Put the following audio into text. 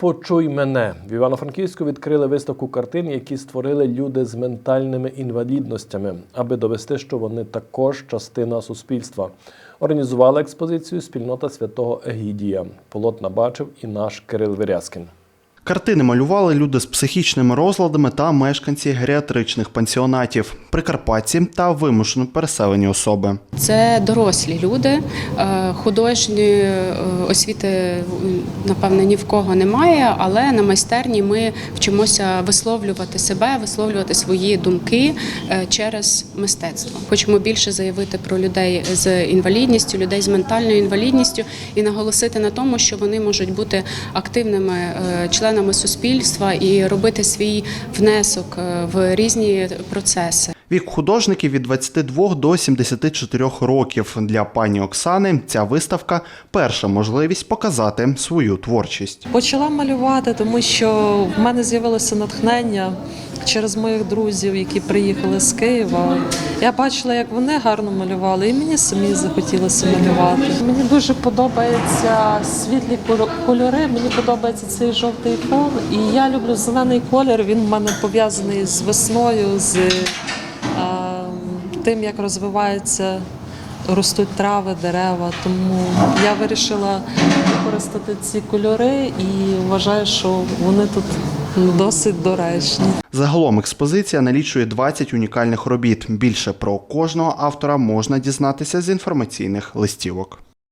Почуй мене в Івано-Франківську відкрили виставку картин, які створили люди з ментальними інвалідностями, аби довести, що вони також частина суспільства. Організувала експозицію спільнота святого Егідія. Полотна бачив і наш Кирил Вирязкін. Картини малювали люди з психічними розладами та мешканці геріатричних пансіонатів, прикарпатці та вимушено переселені особи. Це дорослі люди, е, художньої е, освіти, м, напевне, ні в кого немає, але на майстерні ми вчимося висловлювати себе, висловлювати свої думки е, через мистецтво. Хочемо більше заявити про людей з інвалідністю, людей з ментальною інвалідністю і наголосити на тому, що вони можуть бути активними е, членами суспільства і робити свій внесок е, в різні процеси. Вік художників від 22 до 74 років. Для пані Оксани ця виставка перша можливість показати свою творчість. Почала малювати, тому що в мене з'явилося натхнення через моїх друзів, які приїхали з Києва. Я бачила, як вони гарно малювали, і мені самі захотілося малювати. Мені дуже подобаються світлі кольори. Мені подобається цей жовтий фон. І я люблю зелений колір. Він в мене пов'язаний з весною, з а, тим, як розвивається ростуть трави, дерева. Тому я вирішила використати ці кольори і вважаю, що вони тут досить доречні. Загалом експозиція налічує 20 унікальних робіт. Більше про кожного автора можна дізнатися з інформаційних листівок.